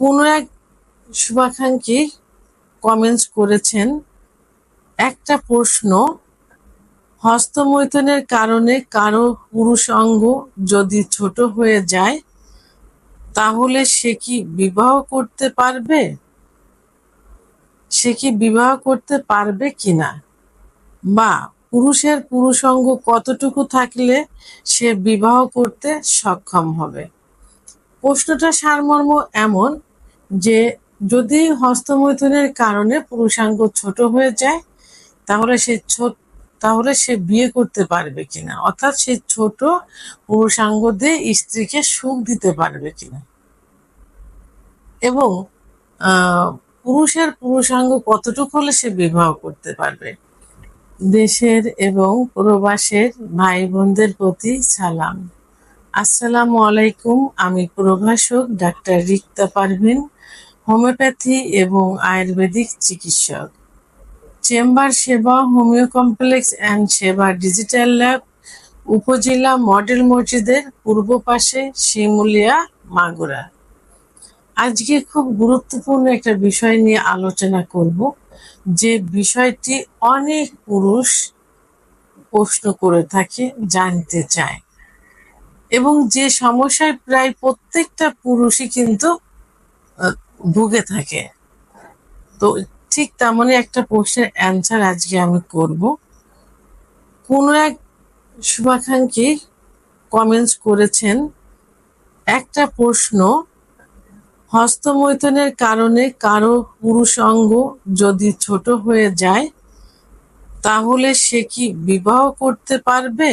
কোনো এক শুভাকাঙ্ক্ষী কমেন্টস করেছেন, একটা প্রশ্ন, হস্তমৈথুনের কারণে কারও পুরুষ অঙ্গ যদি ছোট হয়ে যায়, তাহলে সে কি বিবাহ করতে পারবে? সে কি বিবাহ করতে পারবে কিনা? বা পুরুষের পুরুষ অঙ্গ কতটুকু থাকলে সে বিবাহ করতে সক্ষম হবে? প্রশ্নটা সারমর্ম এমন যে যদি হস্তমৈথুনের কারণে পুরুষাঙ্গ ছোট হয়ে যায়, তাহলে সে ছোট, তাহলে সে বিয়ে করতে পারবে কিনা? অর্থাৎ সে ছোট পুরুষাঙ্গ দিয়ে স্ত্রীকে সুখ দিতে পারবে কিনা? এবং পুরুষের পুরুষাঙ্গ কতটুকু হলে সে বিবাহ করতে পারবে? দেশের এবং প্রবাসের ভাই বোনদের প্রতি সালাম। আসসালামু আলাইকুম, আমি প্রভাষক ডাক্তার রিক্তা পারভিন। হোমিওপ্যাথি এবং আয়ুর্বেদিক চিকিৎসক। চেম্বার সেবা হোমিও কমপ্লেক্স অ্যান্ড সেবা ডিজিটাল ল্যাব উপজেলা মডেল মসজিদের পূর্ব পাশে শিমুলিয়া, মাগুরা। আজকে খুব গুরুত্বপূর্ণ একটা বিষয় নিয়ে আলোচনা করব, যে বিষয়টি অনেক পুরুষ প্রশ্ন করে থাকে, জানতে চায়। এবং যে সমস্যায় প্রায় প্রত্যেকটা পুরুষই কিন্তু ভুগে থাকে। তো ঠিক তেমনই একটা প্রশ্নের অ্যান্সার আজকে আমি করব। কোনো এক শুভাকাঙ্ক্ষী কমেন্টস করেছেন, একটা প্রশ্ন, হস্তমৈথুনের কারণে কারও পুরুষ অঙ্গ যদি ছোট হয়ে যায়, তাহলে সে কি বিবাহ করতে পারবে?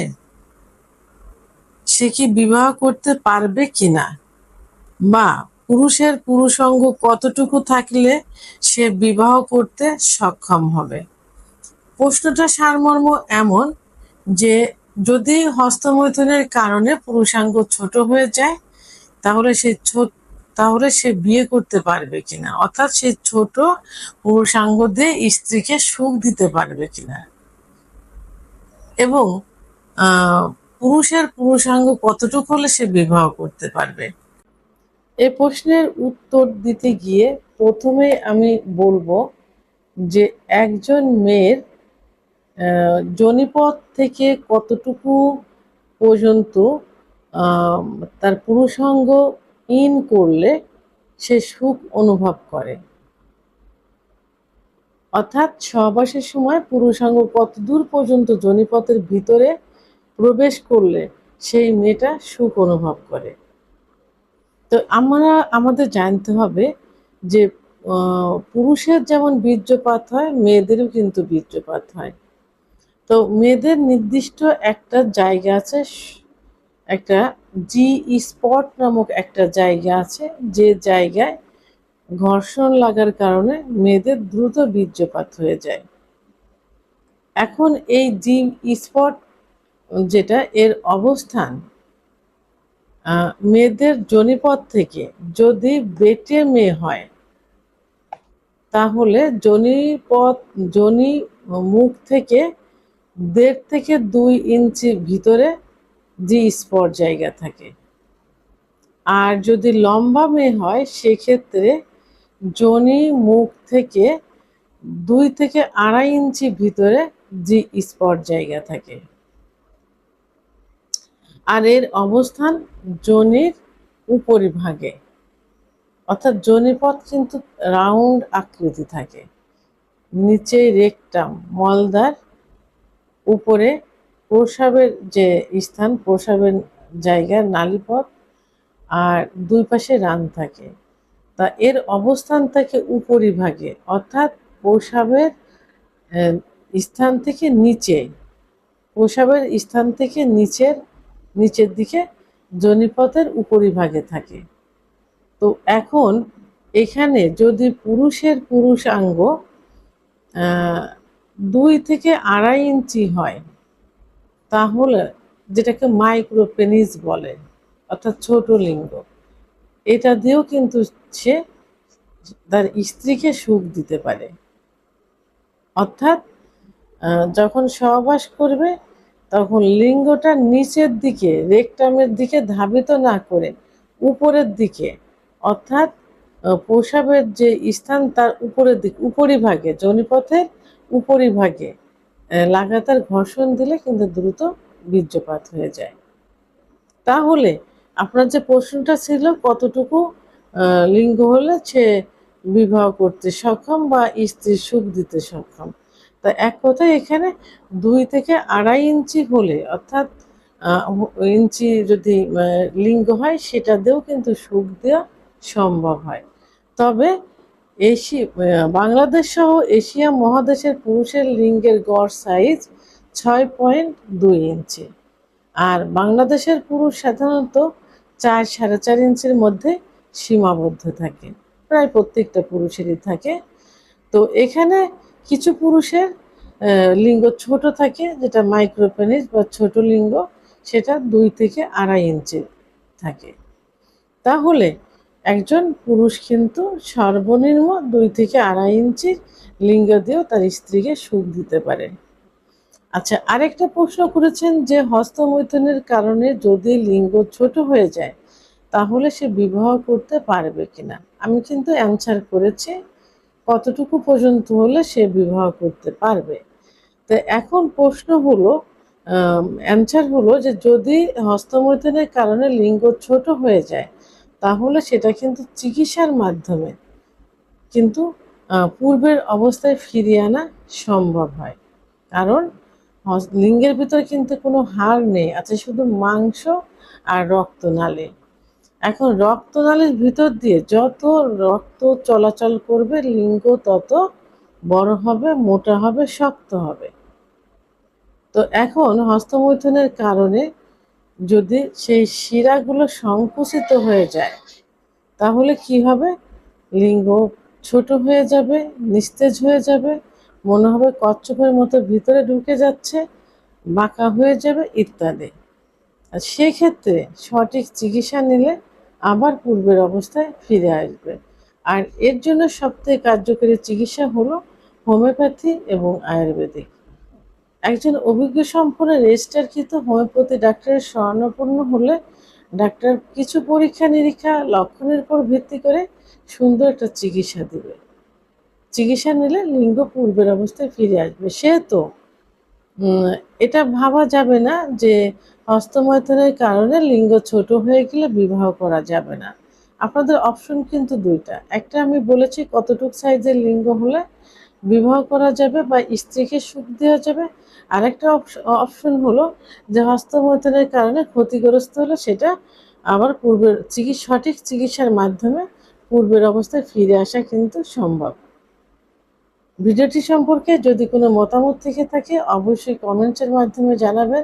সে কি বিবাহ করতে পারবে কিনা? বা পুরুষের পুরুষাঙ্গ কতটুকু থাকলে সে বিবাহ করতে সক্ষম হবে? প্রশ্নটা সারমর্ম এমন যে, যদি হস্তমৈথুনের কারণে পুরুষাঙ্গ ছোট হয়ে যায়, তাহলে সে ছোট, তাহলে সে বিয়ে করতে পারবে কিনা? অর্থাৎ সে ছোট পুরুষাঙ্গ দিয়ে স্ত্রীকে সুখ দিতে পারবে কিনা? এবং পুরুষের পুরুষাঙ্গ কতটুকু হলে সে বিবাহ করতে পারবে? এই প্রশ্নের উত্তর দিতে গিয়ে প্রথমে আমি বলব যে একজন মেয়ের আহ, যোনিপথ থেকে কতটুকু পর্যন্ত তার পুরুষাঙ্গ ইন করলে সে সুখ অনুভব করে। অর্থাৎ সহবাসের সময় পুরুষাঙ্গ কত দূর পর্যন্ত যোনিপথের ভিতরে প্রবেশ করলে সেই মেয়েটা সুখ অনুভব করে। আমরা, আমাদের জানতে হবে যে পুরুষের যেমন বীর্যপাত হয়, মেয়েদেরও কিন্তু বীর্যপাত হয়। তো মেয়েদের নির্দিষ্ট একটা জায়গা আছে, একটা জি স্পট নামক একটা জায়গা আছে, যে জায়গায় ঘর্ষণ লাগার কারণে মেয়েদের দ্রুত বীর্যপাত হয়ে যায়। এখন এই জি স্পট যেটা এর অবস্থান মেয়েদের জনিপথ থেকে যদি বেটে মেয়ে হয়, তাহলে জনিপথ, জনি মুখ থেকে দেড় থেকে দুই ইঞ্চি ভিতরে জি স্পট জায়গা থাকে। আর যদি লম্বা মেয়ে হয়, সেক্ষেত্রে জনি মুখ থেকে দুই থেকে আড়াই ইঞ্চি ভিতরে জি স্পট জায়গা থাকে। আর এর অবস্থান জনির উপরিভাগে। অর্থাৎ জনিপথ কিন্তু রাউন্ড আকৃতি থাকে। নিচে রেকটাম মলদার উপরে প্রসাবের যে স্থান, প্রসাবের জায়গার নালীপথ, আর দুই পাশে রান থাকে। তা এর অবস্থান থাকে উপরিভাগে, অর্থাৎ প্রসাবের স্থান থেকে নিচে। প্রসাবের স্থান থেকে নিচের নিচের দিকে জনিপথের উপরিভাগে থাকে। তো এখন এখানে যদি পুরুষের পুরুষাঙ্গ দুই থেকে আড়াই ইঞ্চি হয়, তাহলে যেটাকে মাইক্রোপেনিস বলে, অর্থাৎ ছোট লিঙ্গ, এটা দিয়েও কিন্তু সে তার স্ত্রীকে সুখ দিতে পারে। অর্থাৎ যখন সহবাস করবে তখন লিঙ্গটা নিচের দিকে, রেকটামের দিকে ধাবিত না করে উপরের দিকে। অর্থাৎ প্রসাবের যে স্থান তার উপরের দিক, উপরিভাগে যোনিপথের উপরিভাগে লাগাতার ঘর্ষণ দিলে কিন্তু দ্রুত বীর্যপাত হয়ে যায়। তাহলে আপনার যে প্রশ্নটা ছিল, কতটুকু লিঙ্গ হলে সে বিবাহ করতে সক্ষম বা স্ত্রীর সুখ দিতে সক্ষম? তা এক কথায় এখানে দুই থেকে আড়াই ইঞ্চি হলে, অর্থাৎ ইঞ্চি যদি লিঙ্গ হয়, সেটা দিয়েও কিন্তু সুখ দেওয়া সম্ভব হয়। তবে এশি বাংলাদেশ সহ এশিয়া মহাদেশের পুরুষের লিঙ্গের গড় সাইজ ছয় পয়েন্ট দুই ইঞ্চি। আর বাংলাদেশের পুরুষ সাধারণত চার সাড়ে চার ইঞ্চির মধ্যে সীমাবদ্ধ থাকে, প্রায় প্রত্যেকটা পুরুষেরই থাকে। তো এখানে কিছু পুরুষের লিঙ্গ ছোট থাকে, যেটা মাইক্রোপেনিস বা ছোট লিঙ্গ, সেটা দুই থেকে আড়াই ইঞ্চি থাকে। তাহলে একজন পুরুষ কিন্তু সর্বনিম্ন দুই থেকে আড়াই ইঞ্চি লিঙ্গ দিয়েও তার স্ত্রীকে সুখ দিতে পারে। আচ্ছা আরেকটা প্রশ্ন করেছেন যে হস্তমৈথুনের কারণে যদি লিঙ্গ ছোট হয়ে যায়, তাহলে সে বিবাহ করতে পারবে কিনা? আমি কিন্তু অ্যান্সার করেছি কতটুকু পর্যন্ত হলে সে বিবাহ করতে পারবে? তো এখন প্রশ্ন হলো অ্যান্সার হলো যে যদি হস্তমৈথুনের কারণে লিঙ্গ ছোট হয়ে যায়, তাহলে সেটা কিন্তু চিকিৎসার মাধ্যমে কিন্তু পূর্বের অবস্থায় ফিরিয়ে আনা সম্ভব হয়। কারণ লিঙ্গের ভিতর কিন্তু কোনো হাড় নেই, আছে শুধু মাংস আর রক্তনালী। এখন রক্তনালীর ভিতর দিয়ে যত রক্ত চলাচল করবে, লিঙ্গ তত বড় হবে, মোটা হবে, শক্ত হবে। তো এখন হস্তমৈথুনের কারণে যদি সেই শিরাগুলো সংকুচিত হয়ে যায়, তাহলে কি হবে? লিঙ্গ ছোট হয়ে যাবে, নিস্তেজ হয়ে যাবে, মনে হবে কচ্ছপের মতো ভিতরে ঢুকে যাচ্ছে, বাঁকা হয়ে যাবে ইত্যাদি। আর সেক্ষেত্রে সঠিক চিকিৎসা নিলে আবার পূর্বের অবস্থায় ফিরে আসবে। আর এর জন্য সবথেকে কার্যকরী চিকিৎসা হলো হোমিওপ্যাথি এবং আয়ুর্বেদিক। একজন অভিজ্ঞ সম্পন্ন রেজিস্টারকৃত হোমিওপ্যাথি ডাক্তারের স্বর্ণপূর্ণ হলে ডাক্তার কিছু পরীক্ষা নিরীক্ষা লক্ষণের উপর ভিত্তি করে সুন্দর একটা চিকিৎসা দেবে। চিকিৎসা নিলে লিঙ্গ পূর্বের অবস্থায় ফিরে আসবে। সেহেতু এটা ভাবা যাবে না যে হস্তমৈথুনের কারণে লিঙ্গ ছোট হয়ে গেলে বিবাহ করা যাবে না। আপনাদের অপশন কিন্তু দুইটা। একটা আমি বলেছি কতটুক সাইজের লিঙ্গ হলে বিবাহ করা যাবে বা স্ত্রীকে সুখ দেওয়া যাবে। আরেকটা অপশন হলো যে হস্তমৈথুনের কারণে ক্ষতিগ্রস্ত হলে সেটা আবার পূর্বের চিকিৎসা সঠিক চিকিৎসার মাধ্যমে পূর্বের অবস্থায় ফিরে আসা কিন্তু সম্ভব। ভিডিওটি সম্পর্কে যদি কোনো মতামত থেকে থাকে, অবশ্যই কমেন্টসের মাধ্যমে জানাবেন।